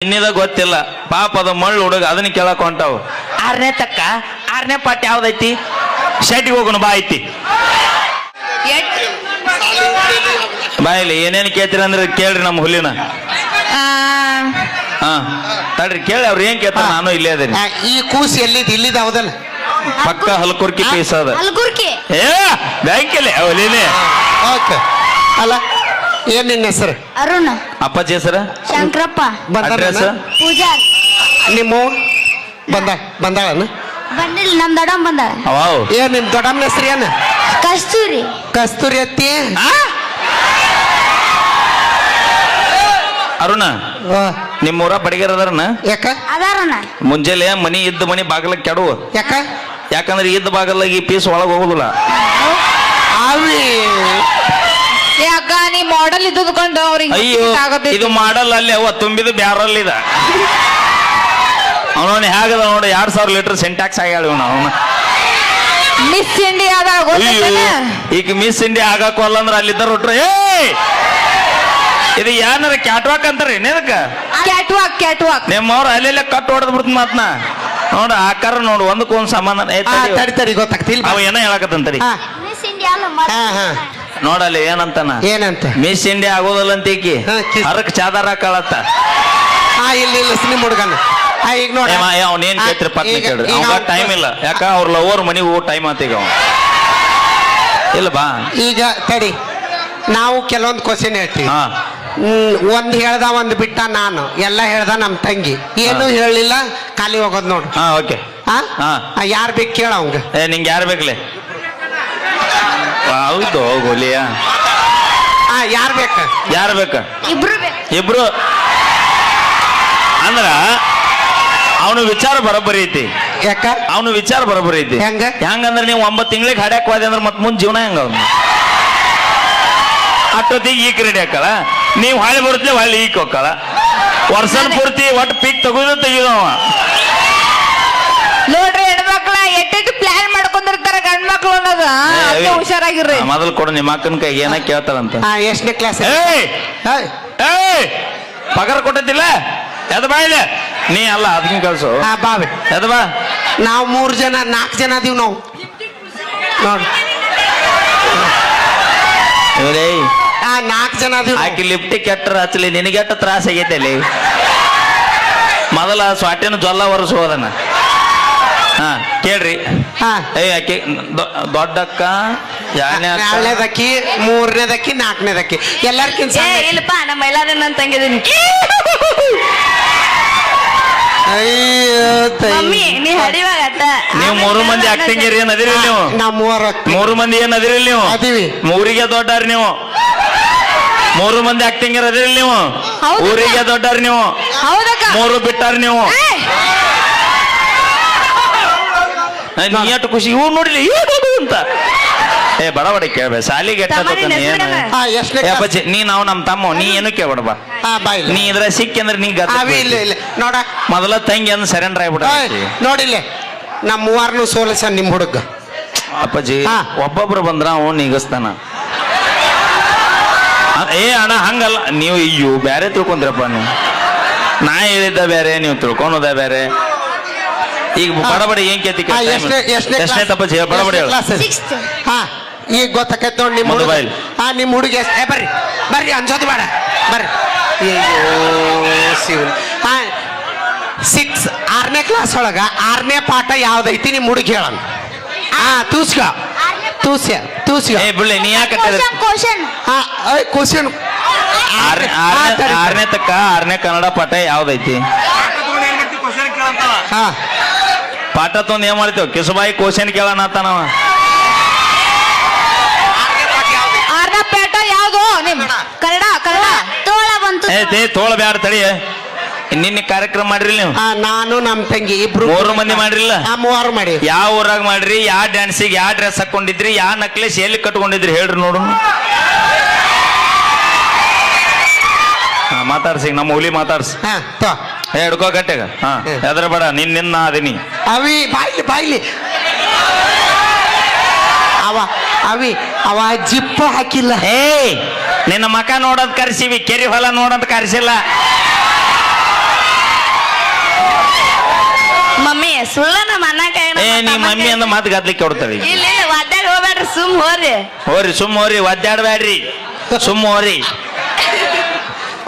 ಇನ್ನಿದ ಗೊತ್ತಿಲ್ಲ. ಪಾಪ ಅದ ಮಳ್ಳು ಹುಡುಗ ಅದನ್ನ ಕೇಳಕ್ ಹೊಂಟಾವು. ಆರನೇ ತಕ್ಕ ಆರನೇ ಪಾಠ ಯಾವ್ದೈತಿ? ಶೆಟ್ಟಿಗೆ ಹೋಗೋಣ ಬಾ ಐತಿ. ಬಾಯಿಲಿ ಏನೇನು ಕೇಳ್ತೀರ ಅಂದ್ರೆ ಕೇಳ್ರಿ ನಮ್ಮ ಹುಲಿನ ಆ, ಹಾ ತಡ್ರಿ ಕೇಳಿ ಅವ್ರು ಏನ್ ಕೇಳ್ತಾರ ನಾನು ಇಲ್ಲೇ ಅದೇನಿ. ಆ, ಈ ಕೂಸಿ ಎಲ್ಲಿದ್ ಇಲ್ಲಿದ್ ಹೌದಲ್ಲ ಪಕ್ಕ ಹಲ್ಕುರ್ಕಿ ಪೀಸ್ ಅದ. ಏ ಬ್ಯಾಂಕಲ್ಲಿ ಹುಲಿನೇ. ಓಕೆ. ಅಲ್ಲ ಏನ್ ನಿನ್ನ ಹೆಸರು? ಅರುಣ್. ಅಪ್ಪಾಜಿ ಹೆಸರ? ಶಂಕರಪ್ಪ. ಅಡ್ರೆಸ್? ಪೂಜಾರ್. ನಿಮ್ಮ ಬಂದ ಬಂದಾಳನ ಬಂದಿಲ್ಲ ನಮ್ ದೊಡ್ಡಮ್ಮ ಬಂದ. ವಾವ್. ಏ ನಿಮ್ ದೊಡ್ಡಮ್ಮನ ಹೆಸರು ಏನ? ಕಸ್ತೂರಿ. ಕಸ್ತೂರಿ ಅತ್ತಿ? ಆ? ಅರುಣ ನಿಮ್ಮೂರ ನಿಮ್ಮ ಊರ ಬಡಿಗೆರ ಅದಾರನ? ಯಾಕ? ಅದಾರಣ್ಣ. ಮುಂಜಾನೆ ಮನಿ ಇದ್ದ ಮನಿ ಬಾಗಿಲ ಕೆಡವು. ಯಾಕ? ಯಾಕಂದ್ರೆ ಇದ್ದ ಬಾಗಲಾಗ ಈ ಪೀಸ್ ಒಳಗೆ ಹೋಗುದಿಲ್ಲ. ಯಾಕ ನೀ ಮಾಡಲ್ ಇದ್ದುಕೊಂಡು ಅವ್ರಿಗೆ ಅಯ್ಯೋ ಇದು ಮಾಡಲ್ ಅಲ್ಲಿ ಅವ ತುಂಬಿದ ಬ್ಯಾರಲ್ ಇದ ಅವನವನ್ ಹೇಗದ ನೋಡಿ ಎರಡ್ ಸಾವಿರ ಲೀಟರ್ ಸೆಂಟ್ಯಾಕ್ಸ್ ಆಗ್ಯಾಳ ಇವನು ಅವನ. ಮಿಸ್ ಇಂಡಿಯಾದ ಈಗ ಮಿಸ್ ಇಂಡಿಯಾ ಅಂದ್ರೆ ಅಲ್ಲಿದ್ದ ಹುಟ್ರು ಏ ಇದು ಏನಾರ ಕ್ಯಾಟ್ವಾಕ್ ಅಂತಾರ ಏನದಕ್ಕ ಕ್ಯಾಟ್ ವಾಕ್ ಕ್ಯಾಟ್ ವಾಕ್ ನಿಮ್ಮವ್ರ ಅಲ್ಲೆಲ್ಲ ಕಟ್ ಹೊಡೆದ್ ಬಿಡ್ತು ಮಾತ್ನ. ನೋಡ ಆಕಾರ ನೋಡು ಒಂದಕ್ಕೊಂದ್ ಸಮಾನ. ತಡಿ. ಗೊತ್ತಾಗ್ತಿಲ್ಲ. ಅವ ಏನೋ ಹೇಳಕತ್ತಂತರಿ ಹಾ ಅಲ್ಲ ಹಾ ಹಾ. ನೋಡಲ್ಲಿ ಏನಂತಾನ? ಏನಂತ? ಮಿಸ್ ಇಂಡಿಯಾ ಆಗೋದಲ್ಲ ಅಂತ ಈಕಿ. ಹಾ, ಕಿಸ್- ಹರಕ್ ಚಾದಾರ ಕಳತ್ತ. ಹಾ ಇಲ್ಲ ಇಲ್ಲ ಸಿನಿಮಾ ಹುಡುಗನ. ಹಾ ಈಗ ನೋಡಿ. ಅವ್ನೇನ್ ಏನು ಪಟ್ನ ಈಗ- ಕೇಳ್ರಿ. ಅವಾಗ ಟೈಮ್ ಇಲ್ಲ. ಯಾಕ? ಅವ್ರ ಲವರ್ ಮನಿಗೆ ಹೋಗೋ ಟೈಮ್ ಆತ ಈಗ ಅವ ಇಲ್ಲ ಬಾ. ಈಗ ತಡಿ. ನಾವು ಕೆಲವೊಂದು ಕ್ವಶನ್ ಹೇಳ್ತೀವಿ. ಹಾ. ಹ್ಮ್, ಒಂದ್ ಹೇಳ್ದ ಒಂದ್ ಬಿಟ್ಟ ನಾನು. ಎಲ್ಲ ಹೇಳ್ದ ನಮ್ ತಂಗಿ. ಏನು. ಹೇಳಿಲ್ಲ ಖಾಲಿ ಹೋಗೋದ್ ನೋಡು. ಹಾ ಓಕೆ. ಹಾ. ಹಾ. ಯಾರು ಬೇಕು ಕೇಳ ಅವಂಗ ಏ ನಿಂಗೆ ಯಾರು ಬೇಕಲೆ? ಹೌದು ಗೋಲಿಯ? ಹಾ ಯಾರು ಬೇಕ? ಯಾರು ಬೇಕ? ಇಬ್ರು ಬೇಕು ಇಬ್ರು? ಅಂದ್ರ ಅವನು ವಿಚಾರ ಬರೋಬ್ಬರಿ ಐತಿ. ಯಾಕ? ಅವನು ವಿಚಾರ ಬರೋಬ್ಬರಿ ಐತಿ. ಹೆಂಗ? ಹೆಂಗಂದ್ರೆ ನೀವು ಒಂಬತ್ತು ತಿಂಗಳಿಗೆ ಹಾಡ್ಯಾಕ್ ಹೋದೆ ಅಂದ್ರೆ ಮತ್ತೆ ಮುಂದೆ ಜೀವನ ಹೆಂಗ ಅವ್ನು ಅಷ್ಟೊತ್ತಿಗೆ ಈಕ್ ರೆಡಿ ಹಾಕಲ್ಲ ನೀವು ಹೊಳ್ಳಿ ಬರುತ್ತೆ ಹೊಳ್ಳಿ ಈಕ್ ಹೋಗಲ್ಲ ವರ್ಷನ್ ಪೂರ್ತಿ ಒಟ್ಟು ಪೀಕ್ ತೆಗುದು ತೆಗಿದವ ನೋಡ್ರಿ ಹೆಣ್ಮಕ್ಳ ಎಟ್ಟೆಟ್ಟು ಪ್ಲಾನ್ ಮಾಡ್ಕೊಂಡಿರ್ತಾರ ಅದಕ್ಕೆ ಹುಷಾರಾಗಿರ್ರಿ. ಮೊದಲು ಕೊಡು ನಿಮ್ಮ ಅಕ್ಕನ ಕೈ ಏನ ಕೇಳ್ತಾರಂತ. ಹಾ ಎಷ್ಟನೇ ಕ್ಲಾಸ್ ಏಯ್! ಏಯ್! ಪಗಾರ ಕೊಟ್ಟಿದ್ದಿಲ್ಲ? ಎದ ಬಾ ಇಲ್ಲಿ. ನೀ ಅಲ್ಲ ಅದಕ್ಕಿಂತ ಕಳ್ಸು. ಹಾ ಬಾವೆ ಎದ ಬಾ. ನಾವು ಮೂರು ಜನ ನಾಲ್ಕು ಜನ ಅದೀವಿ ನಾವು. ನೋಡಿ. ಇವರೇ. ಆ ನಾಲ್ಕು ಜನ ಅದೀವಿ ಲಿಫ್ಟ್ ಆಕಿ ಲಿಫ್ಟ್ ಕೆಟ್ಟರ ಹಚ್ಚಲಿ ನಿನಗೆಟ್ಟ ತ್ರಾಸ ಆಗೈತೆ ಅಲ್ಲಿ. ಮೊದಲ ಸ್ವಾಟಿನ ಜೊಲ್ಲ ಒರೆಸು ಹೋದನ ಹಾ ಕೇಳ್ರಿ. ಹಾ. ಏ ಆಕಿ ದೊ- ದೊಡ್ಡಕ್ಕ ಯಾರನೇ ಅಕ್ಕ? ಎರಡನೇದಕ್ಕಿ ಮೂರನೇದಕ್ಕಿ ನಾಲ್ಕನೇದಕ್ಕಿ. ಎಲ್ಲರ್ಕಿಂತ ಏ ಇಲ್ಲಪ್ಪ ನಮ್ಮ ಎಲ್ಲಾರ ನನ್ನ ತಂಗಿದೀನಿ. ಅಯ್ಯೋ ತಾಯಿ. ಮಮ್ಮಿ ನೀ ಹಡಿವಾಗ ನೀವು ಮೂರು ಮಂದಿ ಆಕ್ಟಿಂಗ್ ಏನ್ ಅದಿರಿ ನೀವು. ನಾವು ಮೂವರು. ಮೂರು ಮಂದಿ ಏನ್ ಅದಿರಿ ನೀವು? ಅದೀವಿ. ಮೂರಿಗೆ ದೊಡ್ಡಾರ್ ನೀವು. ಮೂರು ಮಂದಿ ಆಕ್ಟಿಂಗ್ ಅದಿರಿ ನೀವು. ಹೌದಕ್ಕ. ಊರಿಗೆ ದೊಡ್ಡಾರ್ ನೀವು. ಹೌದಕ್ಕ. ಮೂರು ಬಿಟ್ಟಾರ್ ನೀವು. ಏ, ನೀ ಎಷ್ಟು ಖುಷಿ ಇವ್ ನೋಡಿಲಿ ಏನು ಅಂತ. ಏ ಬಡವಡೆ ಕೇಳ್ಬೇಕು ಕೇಳ್ಬೇ ಸಾಲಿಗೆ ಅಪ್ಪಾಜಿ ನೀ ನಾವು ನಮ್ಮ ತಮ್ಮ ನೀ ಏನು ಕೇಳ್ಬೇಡ ಬಾ ಹಾ ಬಾಯ್ ನೀ ಇದ್ರ ಸಿಕ್ಕಿ ಅಂದ್ರೆ ನೀ ಅವಿ ಇಲ್ಲ ಇಲ್ಲ ನೋಡ. ಮೊದಲ ತಂಗಿ ಅಂದ್ರೆ ಸರೆಂಡರ್ ಆಗ್ಬಿಡ ನೋಡಿಲ್ಲ ನಮ್ಮ ಮೂವಾರ್ನು ಸೋಲಸ ನಿಮ್ ಹುಡುಗ. ಅಪ್ಪಾಜಿ. ಒಬ್ಬೊಬ್ರು ಬಂದ್ರ ಅವನು ನಿಗಸ್ತಾನ. ಏ ಅಣ್ಣ ಹಂಗಲ್ಲ. ನೀವು ಅಯ್ಯೋ ಬ್ಯಾರೆ ತಿಳ್ಕೊಂಡ್ರಪ್ಪ ನೀವು. ನಾ ಹೇಳಿದ್ದ ಬೇರೆ ನೀವು ತಿಳ್ಕೊಳೋದ ಬೇರೆ ಈಗ ಬಡಬಡಿ ಏನ್ ಕೇತಿ ಎಷ್ಟನೇ ತಪ್ಪ ಬಡಬಡಿ ಹಾ ಈಗ ಗೊತ್ತಾಕೈತ್ ನೋಡಿ ನಿಮ್ಮ ಮೊಬೈಲ್. ಹಾ ನಿಮ್ಮ ಹುಡುಗ ಎಷ್ಟ್- ಬರ್ರಿ ಬರ್ರಿ ಅನ್ಸೋದು ಬೇಡ ಬರ್ರಿ. ಅಯ್ಯೋ ಶಿವನ್. ಹಾ ಸಿಕ್ಸ್ ಆರನೇ ಕ್ಲಾಸ್ ಒಳಗ ಆರನೇ ಪಾಠ ಯಾವ್ದೈತಿ ನಿಮ್ಮ ಹುಡುಗ ಹೇಳೋಣ. ಹಾ ತೂಸ್ಕ. ತೂಸ್ಯ ತೂಸ್ಕ. ಏ ಬಿಳ್ಳೆ ನೀ ಯಾಕೆ ಕ್ವಶನ್ ಹಾ ಕ್ವಶನ್ ಆರ್ ಆರ್ ಆರನೇ ತಕ್ಕ ಆರನೇ ಕನ್ನಡ ಪಾಠ ಯಾವ್ದೈತಿ? ಹಾ. ಪಾಠ ತೊಂದ್ ಏನ್ ಮಾಡ್ತೇವ್ ಕಿಸುಬಾಯಿ ಕ್ವಶನ್ ಕೇಳೋಣ ಪೇಟ ಯಾವುದು? ನಿಮ್ ಕನ್ನಡ ಕನ್ನಡ. ತೋಳ ಬಂತು ಏ ತೇ ತೋಳ ಬ್ಯಾಡ ತಡಿ. ನಿನ್ನೆ ಕಾರ್ಯಕ್ರಮ ಮಾಡ್ರಿ ನೀವು. ಹಾ ನಾನು ನಮ್ಮ ತಂಗಿ ಇಬ್ರು ಮೂರು ಮಂದಿ ಮಾಡ್ರಿಲ್ಲ ಮೂವರು ಮಾಡಿ ಯಾವ ಊರಾಗ ಮಾಡ್ರಿ? ಯಾವ ಡ್ಯಾನ್ಸಿಗೆ ಯಾವ ಡ್ರೆಸ್ ಹಾಕೊಂಡಿದ್ರಿ? ಯಾವ ನಕ್ಲೆಸ್ ಎಲ್ಲಿ ಕಟ್ಕೊಂಡಿದ್ರಿ? ಹೇಳ್ರಿ ನೋಡು. ಹಾ ಮಾತಾಡ್ಸಿ ನಮ್ಮ ಹುಲಿ ಮಾತಾಡ್ಸಿ. ಹಾ ತೋ. ಏ ಹಿಡ್ಕೋ ಗಟ್ಟೆಗ ಹಾ. ಬಡ ಹೆದ್ರ ಬೇಡ ನಿನ್ ನಿನ್ನ ಅದಿನಿ ಅವಿ ಬಾಯ್ಲಿ ಬಾಯ್ಲಿ. ಅವ ಅವಿ ಅವ ಜಿಪ್ಪ ಹಾಕಿಲ್ಲ. ಹೇ ನಿನ್ನ ಮಕ ನೋಡೋದ್ ಕರ್ಸಿವಿ ಕೆರಿ ಹೊಲ ನೋಡೋದ್ ಕರ್ಸಿಲ್ಲ. ಸುಳ್ಳ ನಮ್ಮ ಅಣ್ಣ ಕೈ ಏ ನಿಮ್ಮ ಮಮ್ಮಿ ಅಂದ ಮಾತು ಗದ್ಲಿಕ್ಕೆ ಕೊಡ್ತಾಳೆ ಈಗ. ಇಲ್ಲ ಇಲ್ಲ ಒದ್ದಾಡಿ ಹೋಗ್ಬೇಡ್ರಿ ಸುಮ್ ಹೋರಿ. ಹೋರಿ ಸುಮ್ಮ ಹೋರಿ ಒದ್ದಾಡ್ಬೇಡ್ರಿ. ಸುಮ್ಮ ಹೋರಿ.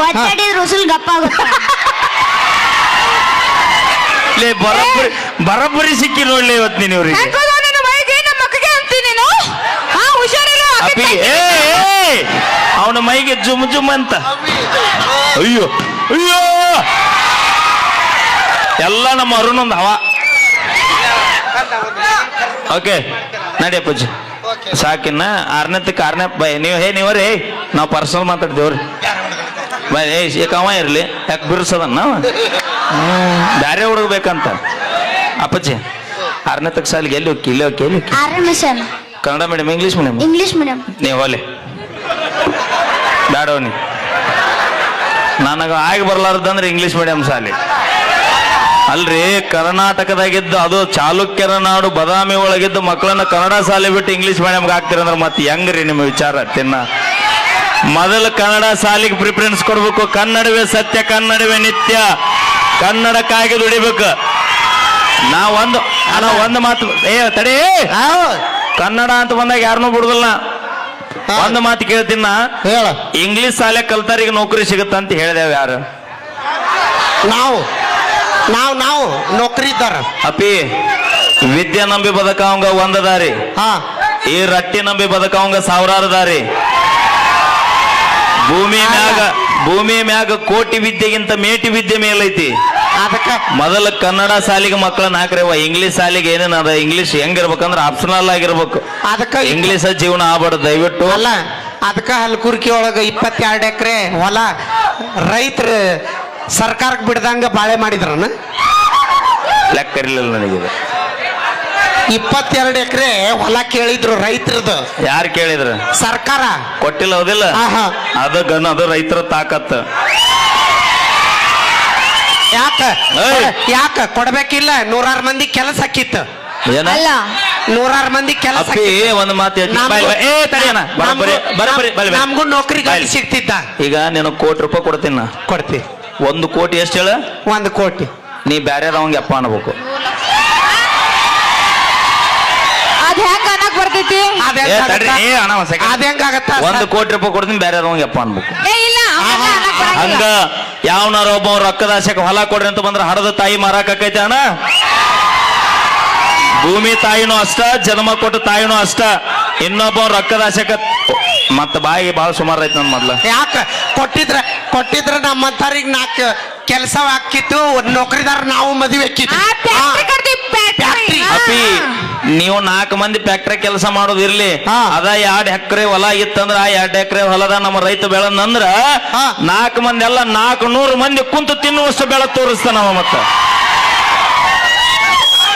ಒದ್ದಾಡಿದ್ರೆ ಉಸುಲ್ ಗಪ್ಪ ಆಗುತ್ತ? ಲೇ ಬರೋಬ್ಬರಿ ಬರೋಬ್ಬರಿ ಸಿಕ್ಕಿ ನೋಡ್ಲಿ ಇವತ್ತು ನೀನು ಇವ್ರಿಗೆ. ಏ ಅವನ ಮೈಗೆ ಜುಮ್ ಜುಮ್ ಅಂತ. ಅಯ್ಯೋ ಅಯ್ಯೋ! ಎಲ್ಲ ನಮ್ಮ ಅರುಣೊಂದು ಹವಾ ಓಕೆ ನಡಿ ಅಪ್ಪಾಜಿ. ಸಾಕಿನ್ನ ಆರನೇ ಬೈ ನೀವು ಹೇ ನೀವ್ರಿ ನಾವು ಪರ್ಸನಲ್ ಮಾತಾಡ್ದೇವ್ರಿ ಬೈ ಏ ಯಾಕೆ ಅವ ಇರಲಿ. ಯಾಕೆ ಬಿರ್ಸದನ್ನ ಬೇರೆ ಬ್ಯಾರೆ ಹುಡುಗಬೇಕಂತ ಅಪ್ಪಾಜಿ ಆರನೇ ತಕ್ಕ ಸಾಲಿಗೆ ಎಲ್ಲಿ ಹೋಗಿ ಇಲ್ಲಿ ಹೋಗಿ ಎಲ್ಲಿ ಆರನೇ Kannada medium English medium English medium ನೀವು ಹೋಲೆ. ಬೇಡವ ನೀ. ನನಗೆ ಆಗಿ ಬರ್ಲಾರ್ದಂದ್ರೆ ಇಂಗ್ಲೀಷ್ ಮೀಡಿಯಂ ಶಾಲೆ ಅಲ್ರಿ ಕರ್ನಾಟಕದಾಗಿದ್ದು ಅದು ಚಾಲುಕ್ಯರ ನಾಡು ಬದಾಮಿ ಒಳಗಿದ್ದು ಮಕ್ಕಳನ್ನ ಕನ್ನಡ ಶಾಲೆ ಬಿಟ್ಟು ಇಂಗ್ಲೀಷ್ ಮೀಡಿಯಂಗೆ ಹಾಕ್ತಿರಂದ್ರೆ ಮತ್ತೆ ಹೆಂಗ್ರಿ ನಿಮ್ಮ ವಿಚಾರ? ತಿನ್ನ. ಮೊದಲು ಕನ್ನಡ ಸಾಲಿಗೆ ಪ್ರಿಫರೆನ್ಸ್ ಕೊಡ್ಬೇಕು. ಕನ್ನಡವೇ ಸತ್ಯ ಕನ್ನಡವೇ ನಿತ್ಯ. ಕನ್ನಡಕ್ಕಾಗಿ ದುಡಿಬೇಕು. ನಾ ಒಂದು ನಾ ಒಂದು ಮಾತು ಏ ತಡಿ. ಕನ್ನಡ ಅಂತ ಬಂದಾಗ ಯಾರನ್ನೂ ಬಿಡುದಿಲ್ಲ. ಒಂದು ಮಾತು ಕೇಳ್ತೀನ ಹೇಳ. ಇಂಗ್ಲಿಷ್ ಶಾಲೆ ಕಲ್ತಾರಿಗೆ ನೌಕರಿ ಸಿಗುತ್ತ ಅಂತ ಹೇಳಿದೇವ ಯಾರು? ನಾವು. ನಾವು ನಾವು ನೌಕರಿ ಇದ್ದಾರ. ಅಪ್ಪಿ ವಿದ್ಯೆ ನಂಬಿ ಬದಕಾವಂಗ ಒಂದ ದಾರಿ. ಹಾ. ಈ ರಟ್ಟಿ ನಂಬಿ ಬದಕಾವಂಗ ಸಾವಿರಾರು ದಾರಿ. ಭೂಮಿ ಮ್ಯಾಗ ಭೂಮಿ ಮ್ಯಾಗ ಕೋಟಿ ವಿದ್ಯೆಗಿಂತ ಮೇಟಿ ವಿದ್ಯೆ ಮೇಲೈತಿ. ಅದಕ್ಕೆ ಮೊದಲ ಕನ್ನಡ ಶಾಲೆಗೆ ಮಕ್ಕಳನ್ನ ಹಾಕ್ರವ ಇಂಗ್ಲಿಷ್ ಸಾಲಿಗೆ ಏನೇನು ಅದ ಇಂಗ್ಲಿಷ್ ಹೆಂಗಿರ್ಬೇಕಂದ್ರ ಆಪ್ಷನಲ್ ಆಗಿರ್ಬೇಕು. ಅದಕ್ಕ ಇಂಗ್ಲಿಷ್ ಜೀವನ ಆಗ್ಬಾರ್ದು ದಯವಿಟ್ಟು. ಅಲ್ಲ ಅದಕ್ಕ ಹಲ್ಕುರ್ಕಿ ಒಳಗ ಇಪ್ಪತ್ತೆರಡು ಎಕರೆ ಹೊಲ ರೈತರ ಸರ್ಕಾರಕ್ಕೆ ಬಿಡ್ದಂಗ ಬಾಳೆ ಮಾಡಿದ್ರನ? ಲೆಕ್ಕ ಇರಲಿಲ್ಲ ನನಗಿದೆ ಇಪ್ಪತ್ತೆರಡು ಎಕರೆ ಹೊಲ ಕೇಳಿದ್ರು ರೈತರದು. ಯಾರು ಕೇಳಿದ್ರು? ಸರ್ಕಾರ. ಕೊಟ್ಟಿಲ್ಲ ಹೌದಿಲ್ಲ? ಆಹಾ. ಅದು ಗನ್ ಅದು ರೈತರ ತಾಕತ್ತು ಯಾಕ? ಏಯ್. ಯಾಕ? ಕೊಡ್ಬೇಕಿಲ್ಲ? ನೂರಾರು ಮಂದಿ ಕೆಲಸ ಹಾಕಿತ್ತು ಏನ? ಅಲ್ಲ. ನೂರಾರು ಮಂದಿ ಕೆಲಸ ಅಪ್ಪಿ ಒಂದ್ ಮಾತು. ಏ ತಡಿಯಣ. ಬರೋಬ್ಬರಿ ಬರೋಬ್ಬರಿ ಬಲ್ಲಿ ಬಾ. ನಮಗೂ ನೌಕರಿ ಗಾಡಿ ಸಿಗ್ತಿದ್ದ. ಈಗ ನೀನು ಕೋಟಿ ರೂಪಾಯಿ ಕೊಡ್ತೀನಿ ನಾ. ಕೊಡ್ತಿ. ಒಂದು ಕೋಟಿ ಎಷ್ಟು ಹೇಳ? ಒಂದು ಕೋಟಿ. ನೀ ಬ್ಯಾರೆದವಂಗೆ ಅಪ್ಪ ಅನ್ಬೇಕು ಅದ್ ಹೆಂಗ ಅನ್ನಕ್ ಬರ್ತೈತಿ ಏ ತಡ್ರಿ ಏ ಅಣ್ಣ ಒಂದ್ second. ಅದ ಹೆಂಗಾಗತ್ತ ಒಂದು ಕೋಟಿ ರೂಪಾಯಿ ಕೊಡ್ತೀನಿ ಬೇರೆ ಅಪ್ಪ ಅನ್ಬೇಕು. ಹಂಗ ಯಾವನಾರ ಒಬ್ಬ ರೊಕ್ಕದ ಆಸೆಗೆ ಹೊಲ ಕೊಡ್ರಿ ಅಂತ ಬಂದ್ರೆ ಹಡದ ತಾಯಿ ಮಾರಾಕೈತೆ ಅಣ್ಣ? ಭೂಮಿ ತಾಯಿನೂ ಅಷ್ಟ ಜನ್ಮ ಕೊಟ್ಟ ತಾಯಿನೂ ಅಷ್ಟ. ಇನ್ನೊಬ್ಬ ರೊಕ್ಕದ ಆಸೆಕ ಮತ್ತ ಬಾಯಿ ಬಹಳ ಸುಮಾರು ಐತಿ ನನ್ ಮೊದ್ಲ. ಯಾಕ? ಕೊಟ್ಟಿದ್ರ ಕೊಟ್ಟಿದ್ರ ನಮ್ಮಂತಾರಿಗೆ ನಾಲ್ಕು ಕೆಲಸ ಹಾಕಿತ್ತು ನೌಕರಿದಾರ ನಾವು ಮದುವೆ. ಅಪ್ಪಿ ನೀವು ನಾಲ್ಕು ಮಂದಿ ಫ್ಯಾಕ್ಟ್ರಿ ಕೆಲಸ ಮಾಡೋದಿರ್ಲಿ ಹಾ. ಅದ ಎರಡ್ ಎಕರೆ ಹೊಲ ಇತ್ತಂದ್ರ ಆ ಎರಡ್ ಎಕರೆ ಹೊಲದ ನಮ್ಮ ರೈತ ಬೆಳಂದ್ರ ಹಾ. ನಾಲ್ಕು ಮಂದಿ ಎಲ್ಲ ನಾಲ್ಕು ನೂರು ಮಂದಿ ಕುಂತು ತಿನ್ನುವಷ್ಟು ಬೆಳೆ ತೋರಿಸ್ತಾನವ ಮತ್ತ.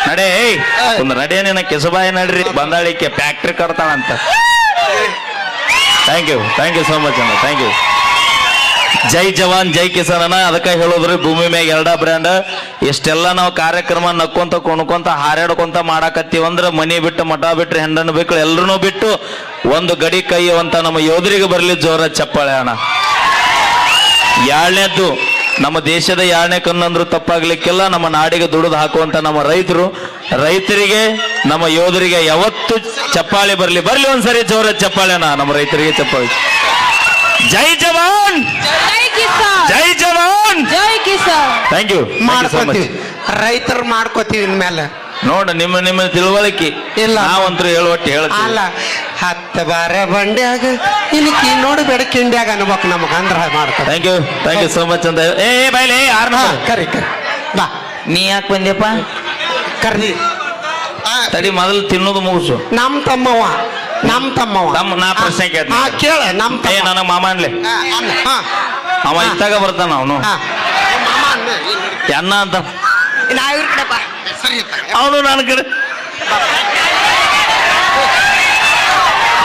ನಡೆ ಏಯ್ ಒಂದು ನಡೆ ನಿನ್ನ ಕೆಸಬಾಯಿ ನಡ್ರಿ ಬಂದಾಳಿಕೆ factory ಕಟ್ತಾಳಂತ thank you thank you so much ಅಣ್ಣ ಥ್ಯಾಂಕ್ ಯು ಜೈ ಜವಾನ್ ಜೈ ಕಿಸಾನ್ ಅಣ್ಣ ಅದಕ್ಕೆ ಹೇಳೋದ್ರಿ ಭೂಮಿ ಮ್ಯಾಗ ಎರಡ ಬ್ರ್ಯಾಂಡ್ ಇಷ್ಟೆಲ್ಲ ನಾವು ಕಾರ್ಯಕ್ರಮ ನಕ್ಕೊಂತ, ಕುಣ್ಕೊಂತ, ಹಾರಾಡ್ಕೊಂತ ಮಾಡಾಕತ್ತೀವ ಅಂದ್ರೆ ಮನೆ ಬಿಟ್ಟು, ಮಠ ಬಿಟ್ಟರೆ ಹೆಂಡನ್ ಬೇಕು ಎಲ್ಲರೂ ಬಿಟ್ಟು ಒಂದು ಗಡಿ ಕೈಯುವಂತ ನಮ್ಮ ಯೋಧರಿಗೆ ಬರಲಿ ಜೋರ ಚಪ್ಪಾಳೆ ಅಣ್ಣ. ಎರಡನೇದ್ದು ನಮ್ಮ ದೇಶದ ಎರಡನೇ ಕಣ್ಣಂದ್ರು ತಪ್ಪಾಗ್ಲಿಕ್ಕಿಲ್ಲ, ನಮ್ಮ ನಾಡಿಗೆ ದುಡಿದು ಹಾಕುವಂತ ನಮ್ಮ ರೈತರು. ರೈತರಿಗೆ, ನಮ್ಮ ಯೋಧರಿಗೆ ಯಾವತ್ತು ಚಪ್ಪಾಳೆ ಬರಲಿ ಬರಲಿ ಒಂದ್ಸರಿ ಜೋರ ಚಪ್ಪಾಳೆ ಅಣ್ಣ, ನಮ್ಮ ರೈತರಿಗೆ ಚಪ್ಪಾಳೆ. ಜೈ ಜವಾನ್! ಜೈ ಕಿಸಾನ್! ಜೈ ಜವಾನ್! ಜೈ ಕಿಸಾನ್! ಥ್ಯಾಂಕ್ ಯು ಮಾಡ್ಕೋತೀವಿ. ರೈತರು ಮಾಡ್ಕೋತೀವಿ ಇನ್ಮೇಲೆ. ನೋಡ ನಿಮ್ಮ ನಿಮ್ಮ ತಿಳುವಳಿಕೆ. ಇಲ್ಲ. ನಾವಂತೂ ಹೇಳುವಟ್ಟು ಅಲ್ಲ ಹತ್ತು ಬಾರ ಬಂಡ್ಯಾಗ ಇಲ್ಲಿ ನೋಡು ಬೇಡ ಕಿಂಡ್ಯಾಗ ಅನ್ಬೇಕು ನಮಗ ಅಂದ್ರ ಮಾಡ್ತಾರೆ. Thank you thank you so much ಅಂತ ಏ ಯಾರು ಹಾ, ಕರಿ ಕರಿ. ಬಾ. ನೀ ಯಾಕೆ ಬಂದ್ಯಪ್ಪ? ಕರ್ದಿ. ತಡಿ ಮೊದಲು ತಿನ್ನೋದು ಮುಗಿಸು. ನಮ್ಮ ತಮ್ಮವ ನಮ್ ತಮ್ಮವ ತಮ್ಮ- ನಾ ಪ್ರಶ್ನೆ ಕೇಳ್ತೀನಿ. ಆ ಕೇಳ ನಮ್ ಏ ತಮ್ಮ. ನನಗೆ ಮಾಮ ಅನ್ಲಿ. ಹಾ, ಅನ್ನ, ಹಾ, ಅವ ಇತ್ತಾಗ ಬರ್ತಾನ ಅವನು. ಹಾ. ಮಾಮ ಅನ್ನ, ಇಲ್ಲಿ. ಅನ್ನ ಅಂತ. ನಾ ಇವ್ರ ಕಡೆ ಬಾ. ಸರಿ ಇರ್ತಾರೆ. ಅವನು ನನ್ನ ಕಡೆ.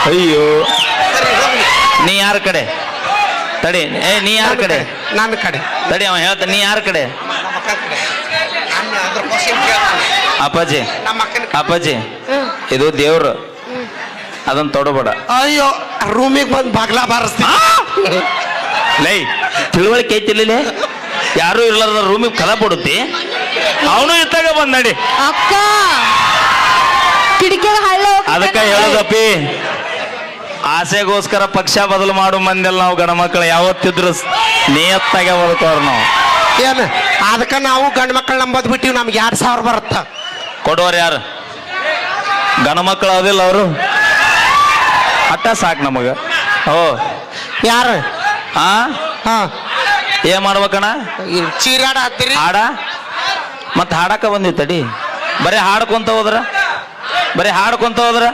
ಅಯ್ಯೋ. ಸರಿ, ಹೋಗ್ಲಿ. ನೀ ಯಾರ ಕಡೆ? ತಡಿ. ಏ ನೀ ಯಾರ ಕಡೆ? ನನ್ನ ಕಡೆ. ತಡಿ ಅವ ಹೇಳ್ತ ನೀ ಯಾರ ಕಡೆ? ನಮ್ಮ ಅಕ್ಕನ ಕಡೆ. ನಾನು ಅದ್ರ question ಕೇಳ್ತಾನೆ. ಅಪ್ಪಾಜಿ. ನಮ್ಮ ಅಕ್ಕನ ಕಡೆ. ಅಪ್ಪಾಜಿ. ಇದು ದೇವ್ರು. ಅದನ್ನ ತೊಡಬೇಡ. ಅಯ್ಯೋ ರೂಮಿಗೆ ಬಂದು ಬಾಗ್ಲ ಬಾರಿಸ್ತೀನಿ. ಲೈ ತಿಳುವಳಿಕೆ ಐತಿಲ್ಲ ಯಾರು ಇರ್ಲಾರ್ದ ರೂಮಿಗೆ ಕದ ಬಿಡುತ್ತಿ? ಅವನು ಇತ್ತಾಗ ಬಂದ್ ನಡಿ. ಅಕ್ಕ! ಕಿಡಿಕೆ ಹಳ್ಳ ಅದಕ್ಕ. ಹೇಳದಪ್ಪಿ ಆಸೆಗೋಸ್ಕರ ಪಕ್ಷ ಬದಲು ಮಾಡು ಮಂದಿಲ್ಲ ನಾವು ಗಂಡ ಮಕ್ಕಳು ಯಾವತ್ತಿದ್ರು ನಿಯತ್ತಾಗೆ ಬದುಕೋರು ನಾವು. ಏನು ಅದಕ್ಕೆ ನಾವು ಗಂಡು ಮಕ್ಕಳು ನಂಬದ್ ಬಿಟ್ಟಿವಿ ನಮ್ಗೆ ಎರಡು ಸಾವಿರ ಬರುತ್ತ? ಕೊಡೋರು ಯಾರು? ಗಂಡ ಮಕ್ಕಳು ಅದಿಲ್ಲ ಅವರು. ಅಟ್ಟ ಸಾಕು ನಮಗ. ಓ. ಯಾರು? ಹಾ ಹಾ. ಏನ್ ಮಾಡ್ಬೇಕಣ್ಣ? ಚೀರಾಡ ಹತ್ತಿರಿ ಹಾಡ ಮತ್ತೆ ಹಾಡಕ ಬಂದಿ ತಡಿ ಬರೀ ಹಾಡ್ಕೊಂತ ಹೋದ್ರ? ಬರೀ ಹಾಡ್ಕೊಂತ ಹೋದ್ರ?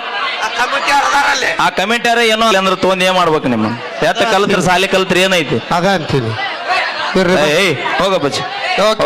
ಆ ಕಮೆಂಟ್ಯಾರ ಏನೋ ಅಂದ್ರೆ ತೊಗೊಂಡ್ ಏನ್ ಮಾಡ್ಬೇಕು ನಿಮ್ಮ ಎತ್ತ ಕಲ್ತ್ರಿ ಸಾಲಿ ಕಲ್ತ್ರಿ ಏನೈತಿ? ಅದ ಅಂತೀನಿ. ಏಯ್ ಹೋಗ ಬಚ್ಚಿ ಓಕೆ.